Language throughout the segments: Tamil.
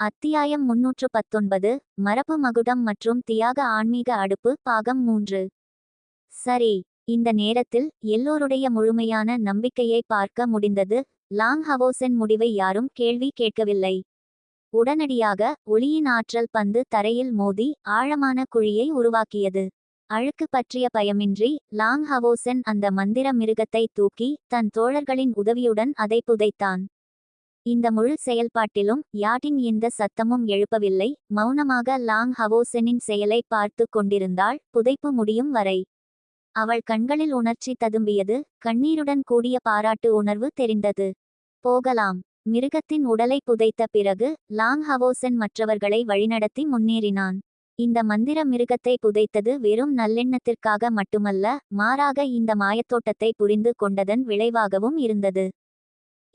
அத்தியாயம் முன்னூற்று பத்தொன்பது மரபு மகுடம் மற்றும் தியாக ஆன்மீக அடுப்பு பாகம் மூன்று. சரி இந்த நேரத்தில் எல்லோருடைய முழுமையான நம்பிக்கையை பார்க்க முடிந்தது. லாங் ஹவோசென் முடிவை யாரும் கேள்வி கேட்கவில்லை. உடனடியாக ஒளியின் ஆற்றல் பந்து தரையில் மோதி ஆழமான குழியை உருவாக்கியது. அழுக்கு பற்றிய பயமின்றி லாங் ஹவோசென் அந்த மந்திர மிருகத்தை தூக்கி தன் தோழர்களின் உதவியுடன் அதை புதைத்தான். இந்த முழு செயல்பாட்டிலும் யாட்டின் எந்த சத்தமும் எழுப்பவில்லை. மௌனமாக லாங் ஹவோசெனின் செயலை பார்த்து கொண்டிருந்தாள். புதைப்பு முடியும் வரை அவள் கண்களில் உணர்ச்சி ததும்பியது. கண்ணீருடன் கூடிய பாராட்டு உணர்வு தெரிந்தது. போகலாம். மிருகத்தின் உடலை புதைத்த பிறகு லாங் ஹவோசென் மற்றவர்களை வழிநடத்தி முன்னேறினான். இந்த மந்திர மிருகத்தை புதைத்தது வெறும் நல்லெண்ணத்திற்காக மட்டுமல்ல மாறாக இந்த மாயத்தோட்டத்தை புரிந்து கொண்டதன் விளைவாகவும் இருந்தது.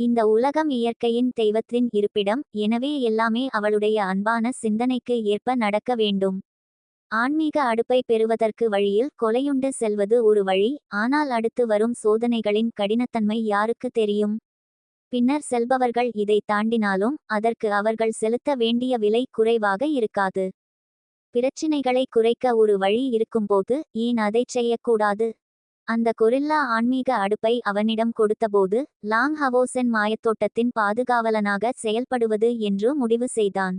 இந்த உலகம் இயற்கையின் தெய்வத்தின் இருப்பிடம் எனவே எல்லாமே அவளுடைய அன்பான சிந்தனைக்கு ஏற்ப நடக்க வேண்டும். ஆன்மீக அடுப்பை பெறுவதற்கு வழியில் கொலையுண்டு செல்வது ஒரு வழி ஆனால் அடுத்து வரும் சோதனைகளின் கடினத்தன்மை யாருக்கு தெரியும்? பின்னர் செல்பவர்கள் இதை தாண்டினாலும் அதற்கு அவர்கள் செலுத்த வேண்டிய விலை குறைவாக இருக்காது. பிரச்சினைகளை குறைக்க ஒரு வழி இருக்கும்போது ஏன் அதைச் செய்யக்கூடாது? அந்த கொரில்லா ஆன்மீக அடுப்பை அவனிடம் கொடுத்தபோது லாங் ஹவோசென் மாயத்தோட்டத்தின் பாதுகாவலனாக செயல்படுவது என்று முடிவு செய்தான்.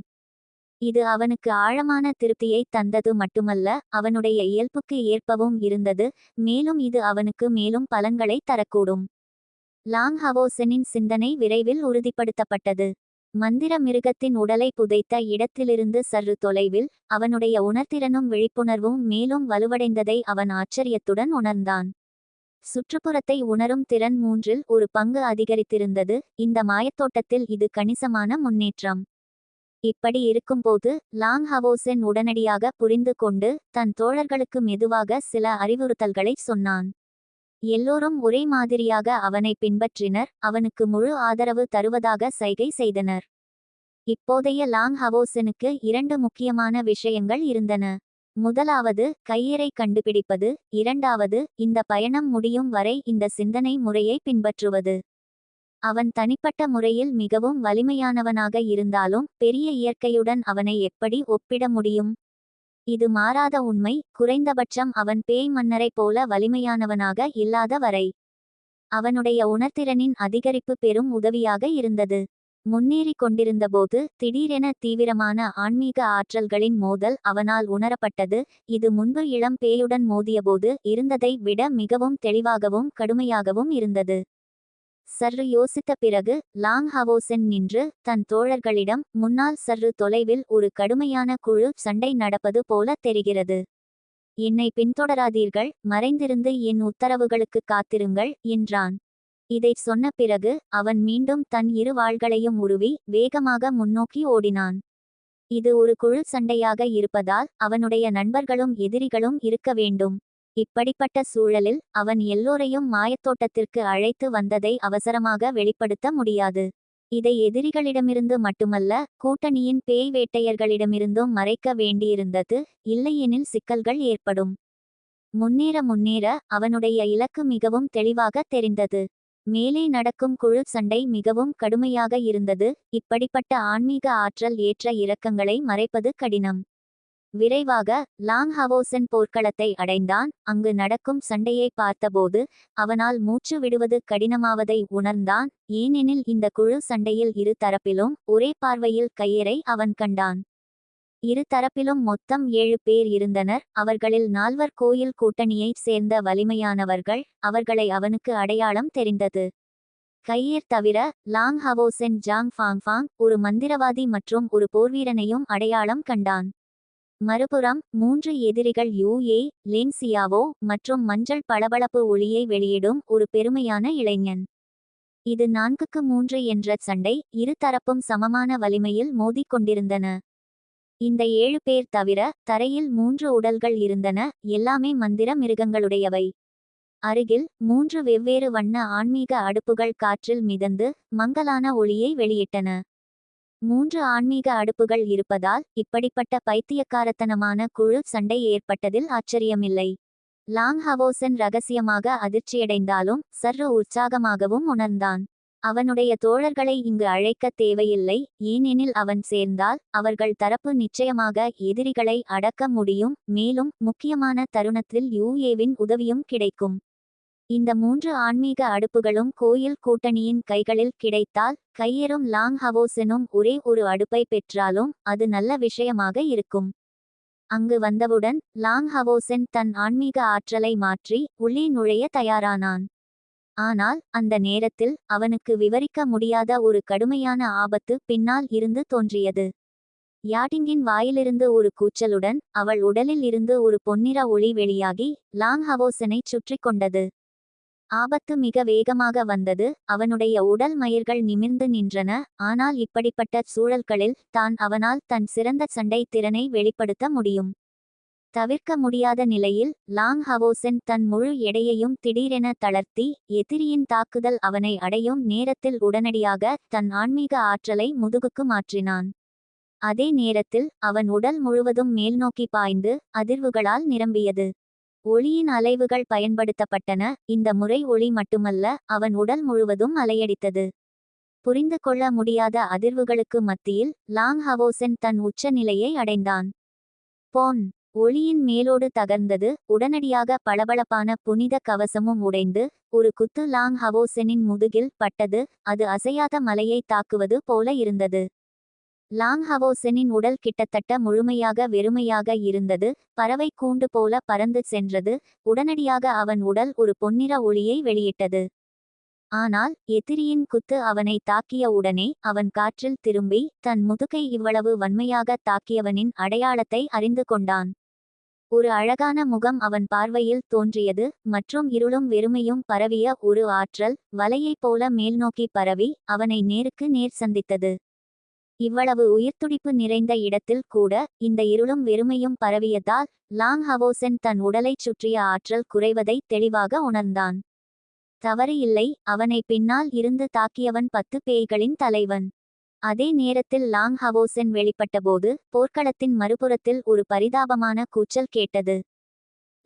இது அவனுக்கு ஆழமான திருப்தியை தந்தது மட்டுமல்ல அவனுடைய இயல்புக்கு ஏற்பவும் இருந்தது மேலும் இது அவனுக்கு மேலும் பலன்களை தரக்கூடும். லாங் ஹவோசெனின் சிந்தனை விரைவில் உறுதிப்படுத்தப்பட்டது. மந்திர மிருகத்தின் உடலை புதைத்த இடத்திலிருந்து சற்று தொலைவில் அவனுடைய உணர்திறனும் விழிப்புணர்வும் மேலும் வலுவடைந்ததை அவன் ஆச்சரியத்துடன் உணர்ந்தான். சுற்றுப்புறத்தை உணரும் திறன் மூன்றில் ஒரு பங்கு அதிகரித்திருந்தது. இந்த மாயத்தோட்டத்தில் இது கணிசமான முன்னேற்றம். இப்படி இருக்கும்போது லாங் ஹவோசென் உடனடியாக புரிந்து கொண்டு தன் தோழர்களுக்கு மெதுவாக சில அறிவுறுத்தல்களை சொன்னான். எல்லோரும் ஒரே மாதிரியாக அவனை பின்பற்றினர் அவனுக்கு முழு ஆதரவு தருவதாக சைகை செய்தனர். இப்போதைய லாங் ஹவோசனுக்கு இரண்டு முக்கியமான விஷயங்கள் இருந்தன. முதலாவது கையறை கண்டுபிடிப்பது இரண்டாவது இந்த பயணம் முடியும் வரை இந்த சிந்தனை முறையை பின்பற்றுவது. அவன் தனிப்பட்ட முறையில் மிகவும் வலிமையானவனாக இருந்தாலும் பெரிய இயற்கையுடன் அவனை எப்படி ஒப்பிட முடியும்? இது மாறாத உண்மை குறைந்தபட்சம் அவன் பேய் மன்னரைப் போல வலிமையானவனாக இல்லாத வரை. அவனுடைய உணர்திறனின் அதிகரிப்பு பெரும் உதவியாக இருந்தது. முன்னேறிக் கொண்டிருந்தபோது திடீரென தீவிரமான ஆன்மீக ஆற்றல்களின் மோதல் அவனால் உணரப்பட்டது. இது முன்பு இளம் பேயுடன் மோதியபோது இருந்ததை விட மிகவும் தெளிவாகவும் கடுமையாகவும் இருந்தது. சற்று யோசித்த பிறகு லாங் ஹவோசென் நின்று தன் தோழர்களிடம் முன்னால் சற்று தொலைவில் ஒரு கடுமையான குழு சண்டை நடப்பது போல தெரிகிறது. என்னை பின்தொடராதீர்கள் மறைந்திருந்து என் உத்தரவுகளுக்கு காத்திருங்கள் என்றான். இதைச் சொன்ன பிறகு அவன் மீண்டும் தன் இரு வாள்களையும் உருவி வேகமாக முன்னோக்கி ஓடினான். இது ஒரு குழு சண்டையாக இருப்பதால் அவனுடைய நண்பர்களும் எதிரிகளும் இருக்க வேண்டும். இப்படிப்பட்ட சூழலில் அவன் எல்லோரையும் மாயத்தோட்டத்திற்கு அழைத்து வந்ததை அவசரமாக வெளிப்படுத்த முடியாது. இதை எதிரிகளிடமிருந்து மட்டுமல்ல கூட்டணியின் பேய் வேட்டையர்களிடமிருந்தும் மறைக்க வேண்டியிருந்தது இல்லையெனில் சிக்கல்கள் ஏற்படும். முன்னேற முன்னேற அவனுடைய இலக்கு மிகவும் தெளிவாக தெரிந்தது. மேலே நடக்கும் குழு சண்டை மிகவும் கடுமையாக இருந்தது இப்படிப்பட்ட ஆன்மீக ஆற்றல் ஏற்ற இறக்கங்களை மறைப்பது கடினம். விரைவாக லாங் ஹவோசன் போர்க்களத்தை அடைந்தான். அங்கு நடக்கும் சண்டையை பார்த்தபோது அவனால் மூச்சு விடுவது கடினமாவதை உணர்ந்தான். ஏனெனில் இந்த குழு சண்டையில் இரு தரப்பிலும் ஒரே பார்வையில் கையறை அவன் கண்டான். இரு தரப்பிலும் மொத்தம் ஏழு பேர் இருந்தனர். அவர்களில் நால்வர் கோயில் கூட்டணியைச் சேர்ந்த வலிமையானவர்கள் அவர்களை அவனுக்கு அடையாளம் தெரிந்தது. கையேர் தவிர Long Haochen Zhang Fang Fang ஒரு மந்திரவாதி மற்றும் ஒரு போர்வீரனையும் அடையாளம் கண்டான். மறுபுறம் மூன்று எதிரிகள் யூஏ லேன்சியாவோ மற்றும் மஞ்சள் பளபளப்பு ஒளியை வெளியிடும் ஒரு பெருமையான இளைஞன். இது நான்குக்கு மூன்று என்ற சண்டை இரு தரப்பும் சமமான வலிமையில் மோதிக்கொண்டிருந்தன இந்த ஏழு பேர் தவிர தரையில் மூன்று உடல்கள் இருந்தன எல்லாமே மந்திர மிருகங்களுடையவை. அருகில் மூன்று வெவ்வேறு வண்ண ஆன்மீக அடுப்புகள் காற்றில் மிதந்து மங்கலான ஒளியை வெளியிட்டன. மூன்று ஆன்மீக அடுப்புகள் இருப்பதால் இப்படிப்பட்ட பைத்தியக்காரத்தனமான குழு சண்டை ஏற்பட்டதில் ஆச்சரியமில்லை. லாங் ஹவோசன் ரகசியமாக அதிர்ச்சியடைந்தாலும் சற்று உற்சாகமாகவும் உணர்ந்தான். அவனுடைய தோழர்களை இங்கு அழைக்கத் தேவையில்லை ஏனெனில் அவன் சேர்ந்தால் அவர்கள் தரப்பு நிச்சயமாக எதிரிகளை அடக்க முடியும் மேலும் முக்கியமான தருணத்தில் யூஏவின் உதவியும் கிடைக்கும். இந்த மூன்று ஆன்மீக அடுப்புகளும் கோயில் கூட்டணியின் கைகளில் கிடைத்தால் கையேறும் லாங் ஹவோசெனும் ஒரே ஒரு அடுப்பை பெற்றாலும் அது நல்ல விஷயமாக இருக்கும். அங்கு வந்தவுடன் லாங் ஹவோசென் தன் ஆன்மீக ஆற்றலை மாற்றி உள்ளே நுழைய தயாரானான். ஆனால் அந்த நேரத்தில் அவனுக்கு விவரிக்க முடியாத ஒரு கடுமையான ஆபத்து பின்னால் இருந்து தோன்றியது. யாட்டிங்கின் வாயிலிருந்து ஒரு கூச்சலுடன் அவள் உடலில் இருந்து ஒரு பொன்னிற ஒளி வெளியாகி லாங் ஹவோசனை சுற்றி கொண்டது. ஆபத்து மிக வேகமாக வந்தது. அவனுடைய உடல் மயிர்கள் நிமிர்ந்து நின்றன. ஆனால் இப்படிப்பட்ட சூழல்களில் தான் அவனால் தன் சிறந்த சண்டை திறனை வெளிப்படுத்த முடியும். தவிர்க்க முடியாத நிலையில் லாங் ஹவோசென் தன் முழு எடையையும் திடீரென தளர்த்தி எதிரியின் தாக்குதல் அவனை அடையும் நேரத்தில் உடனடியாக தன் ஆன்மீக ஆற்றலை முதுகுக்கு மாற்றினான். அதே நேரத்தில் அவன் உடல் முழுவதும் மேல்நோக்கி பாய்ந்து அதிர்வுகளால் நிரம்பியது. ஒளியின் அலைவுகள் பயன்படுத்தப்பட்டன. இந்த முறை ஒளி மட்டுமல்ல அவன் உடல் முழுவதும் அலையடித்தது. புரிந்து கொள்ள முடியாத அதிர்வுகளுக்கு மத்தியில் லாங் ஹவோசென் தன் உச்ச நிலையை அடைந்தான். போன். ஒளியின் மேலோடு தகர்ந்தது உடனடியாக பளபளப்பான புனித கவசமும் உடைந்து ஒரு குத்து லாங் ஹவோசெனின் முதுகில் பட்டது அது அசையாத மலையை தாக்குவது போல இருந்தது. லாங் ஹவோசெனின் உடல் கிட்டத்தட்ட முழுமையாக வெறுமையாக இருந்தது பறவை கூண்டு போல பறந்து சென்றது உடனடியாக அவன் உடல் ஒரு பொன்னிற ஒளியை வெளியிட்டது. ஆனால் எதிரியின் குத்து அவனை தாக்கிய உடனே அவன் காற்றில் திரும்பி தன் முதுகை இவ்வளவு வன்மையாக தாக்கியவனின் அடையாளத்தை அறிந்து கொண்டான். ஒரு அழகான முகம் அவன் பார்வையில் தோன்றியது மற்றும் இருளும் வெறுமையும் பரவிய ஒரு ஆற்றல் வலையைப் போல மேல்நோக்கி பரவி அவனை நேருக்கு நேர் சந்தித்தது. இவ்வளவு உயிர்த்துடிப்பு நிறைந்த இடத்தில் கூட இந்த இருளும் வெறுமையும் பரவியதால் லாங் ஹவோசென் தன் உடலைச் சுற்றிய ஆற்றல் குறைவதை தெளிவாக உணர்ந்தான். தவறு இல்லை அவனை பின்னால் இருந்து தாக்கியவன் பத்து பேய்களின் தலைவன். அதே நேரத்தில் லாங் ஹவோசென் வெளிப்பட்டபோது போர்க்களத்தின் மறுபுறத்தில் ஒரு பரிதாபமான கூச்சல் கேட்டது.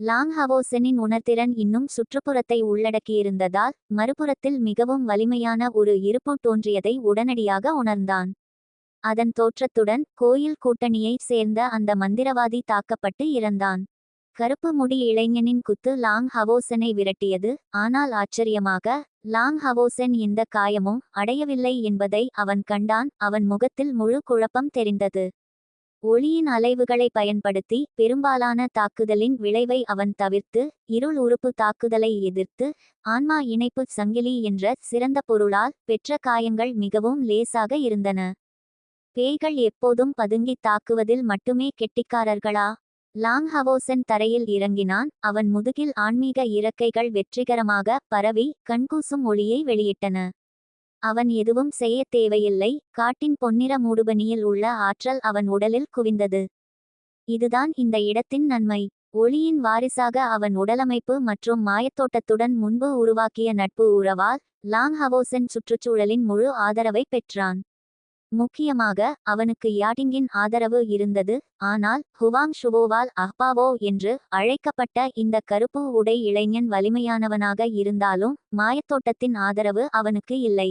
லாங் ஹவோசெனின் உணர்திறன் இன்னும் சுற்றுப்புறத்தை உள்ளடக்கியிருந்ததால் மறுபுறத்தில் மிகவும் வலிமையான ஒரு இருப்பு தோன்றியதை உடனடியாக உணர்ந்தான். அதன் தோற்றத்துடன் கோயில் கூட்டணியைச் சேர்ந்த அந்த மந்திரவாதி தாக்கப்பட்டு இறந்தான். கருப்பு முடி இளைஞனின் குத்து லாங் ஹவோசனை விரட்டியது. ஆனால் ஆச்சரியமாக லாங் ஹவோசென் இந்த காயமும் அடையவில்லை என்பதை அவன் கண்டான். அவன் முகத்தில் முழு குழப்பம் தெரிந்தது. ஒளியின் அலைவுகளை பயன்படுத்தி பெரும்பாலான தாக்குதலின் விளைவை அவன் தவிர்த்து இருள் உறுப்பு தாக்குதலை எதிர்த்து ஆன்மா இணைப்பு சங்கிலி என்ற சிறந்த பொருளால் பெற்ற காயங்கள் மிகவும் லேசாக இருந்தன. பேய்கள் எப்போதும் பதுங்கி தாக்குவதில் மட்டுமே கெட்டிக்காரர்களா? லாங் ஹவோசன் தரையில் இறங்கினான். அவன் முதுகில் ஆன்மீக இறக்கைகள் வெற்றிகரமாக பரவி கண்கூசும் ஒளியை வெளியிட்டன. அவன் எதுவும் செய்ய தேவையில்லை. காட்டின் பொன்னிற மூடுபனியில் உள்ள ஆற்றல் அவன் உடலில் குவிந்தது. இதுதான் இந்த இடத்தின் நன்மை. ஒளியின் வாரிசாக அவன் உடலமைப்பு மற்றும் மாயத்தோட்டத்துடன் முன்பு உருவாக்கிய நட்பு உறவால் லாங் ஹவோசன் சுற்றுச்சூழலின் முழு ஆதரவை பெற்றான். முக்கியமாக அவனுக்கு யாடிங்கின் ஆதரவு இருந்தது. ஆனால் ஹுவாங் ஷுவோவால் அஹ்பாவோ என்று அழைக்கப்பட்ட இந்த கருப்பு உடை இளைஞன் வலிமையானவனாக இருந்தாலும் மாயத்தோட்டத்தின் ஆதரவு அவனுக்கு இல்லை.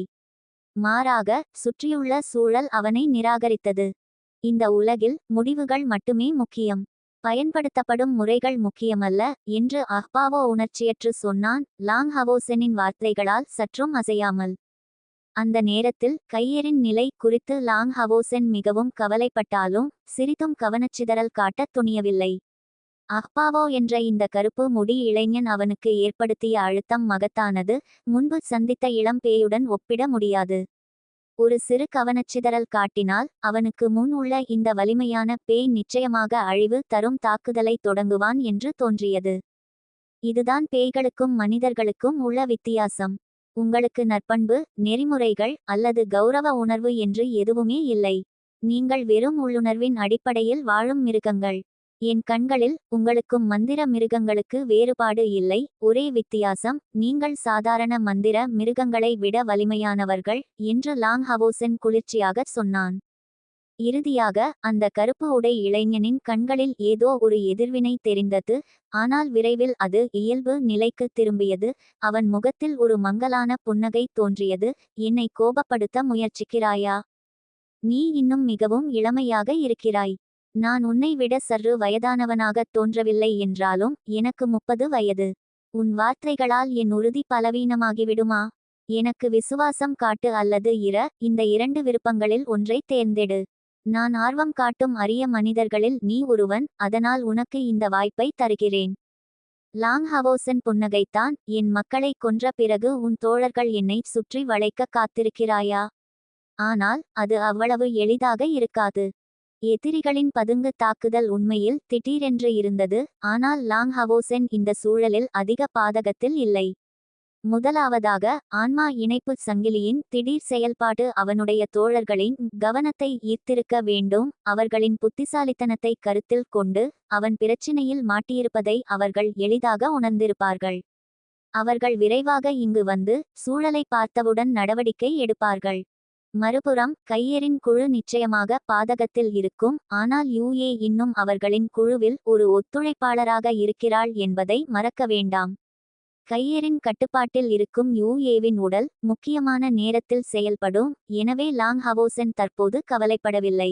மாறாக சுற்றியுள்ள சூழல் அவனை நிராகரித்தது. இந்த உலகில் முடிவுகள் மட்டுமே முக்கியம். பயன்படுத்தப்படும் முறைகள் முக்கியமல்ல என்று அஹ்பாவோ உணர்ச்சியற்று சொன்னான். லாங் ஹவோசெனின் வார்த்தைகளால் சற்றும் அசையாமல். அந்த நேரத்தில் கையரின் நிலை குறித்து லாங் ஹவோசென் மிகவும் கவலைப்பட்டாலும் சிறிதும் கவனச்சிதறல் காட்டத் துணியவில்லை. அஹ்பாவோ என்ற இந்த கருப்பு முடி இளைஞன் அவனுக்கு ஏற்படுத்திய அழுத்தம் மகத்தானது முன்பு சந்தித்த இளம் பேயுடன் ஒப்பிட முடியாது. ஒரு சிறு கவனச்சிதறல் காட்டினால் அவனுக்கு முன் உள்ள இந்த வலிமையான பேய் நிச்சயமாக அழிவு தரும் தாக்குதலை தொடங்குவான் என்று தோன்றியது. இதுதான் பேய்களுக்கும் மனிதர்களுக்கும் உள்ள வித்தியாசம். உங்களுக்கு நற்பண்பு நெறிமுறைகள் அல்லது கௌரவ உணர்வு என்று எதுவுமே இல்லை. நீங்கள் வெறும் உள்ளுணர்வின் அடிப்படையில் வாழும் மிருகங்கள். என் கண்களில் உங்களுக்கும் மந்திர மிருகங்களுக்கு வேறுபாடு இல்லை. ஒரே வித்தியாசம் நீங்கள் சாதாரண மந்திர மிருகங்களை விட வலிமையானவர்கள் என்று லாங் ஹவோசன் குளிர்ச்சியாகச் சொன்னான். இறுதியாக அந்த கருப்பு உடை இளைஞனின் கண்களில் ஏதோ ஒரு எதிர்வினை தெரிந்தது. ஆனால் விரைவில் அது இயல்பு நிலைக்கு திரும்பியது. அவன் முகத்தில் ஒரு மங்கலான புன்னகை தோன்றியது. என்னை கோபப்படுத்த முயற்சிக்கிறாயா? நீ இன்னும் மிகவும் இளமையாக இருக்கிறாய். நான் உன்னை விட சற்று வயதானவனாகத் தோன்றவில்லை என்றாலும் எனக்கு முப்பது வயது. உன் வார்த்தைகளால் என் உறுதி பலவீனமாகிவிடுமா? எனக்கு விசுவாசம் காட்டு அல்லது இர இந்த இரண்டு விருப்பங்களில் ஒன்றை தேர்ந்தெடு. நான் ஆர்வம் காட்டும் அரிய மனிதர்களில் நீ ஒருவன் அதனால் உனக்கு இந்த வாய்ப்பை தருகிறேன். லாங் ஹவோசன் புன்னகைத்தான் என் மக்களை கொன்ற பிறகு உன் தோழர்கள் என்னை சுற்றி வளைக்க காத்திருக்கிறாயா? ஆனால் அது அவ்வளவு எளிதாக இருக்காது. எதிரிகளின் பதுங்கு தாக்குதல் உண்மையில் திடீரென்று இருந்தது ஆனால் லாங் ஹவோசென் இந்த சூழலில் அதிக பாதகத்தில் இல்லை. முதலாவதாக ஆன்மா இணைப்பு சங்கிலியின் திடீர் செயல்பாடு அவனுடைய தோழர்களின் கவனத்தை ஈர்த்திருக்க வேண்டும் அவர்களின் புத்திசாலித்தனத்தை கருத்தில் கொண்டு அவன் பிரச்சினையில் மாட்டியிருப்பதை அவர்கள் எளிதாக உணர்ந்திருப்பார்கள். அவர்கள் விரைவாக இங்கு வந்து சூழலை பார்த்தவுடன் நடவடிக்கை எடுப்பார்கள். மறுபுறம் கையெறின் குழு நிச்சயமாக பாதகத்தில் இருக்கும் ஆனால் யூஏ இன்னும் அவர்களின் குழுவில் ஒரு ஒத்துழைப்பாளராக இருக்கிறாள் என்பதை மறக்க வேண்டாம். கையரின் கட்டுப்பாட்டில் இருக்கும் யூஏவின் உடல் முக்கியமான நேரத்தில் செயல்படும். எனவே லாங் ஹவோசன் தற்போது கவலைப்படவில்லை.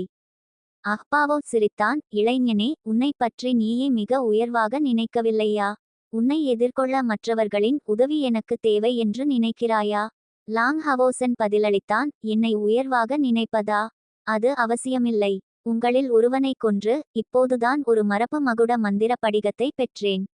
அஹ்பாவோ சிரித்தான் இளைஞனே உன்னை பற்றி நீயே மிக உயர்வாக நினைக்கவில்லையா? உன்னை எதிர்கொள்ள மற்றவர்களின் உதவி எனக்கு தேவை என்று நினைக்கிறாயா லாங் ஹவோசன் பதிலளித்தான் என்னை உயர்வாக நினைப்பதா? அது அவசியமில்லை. உங்களில் ஒருவனை கொன்று இப்போதுதான் ஒரு மரபு மகுட மந்திர படிகத்தை பெற்றேன்.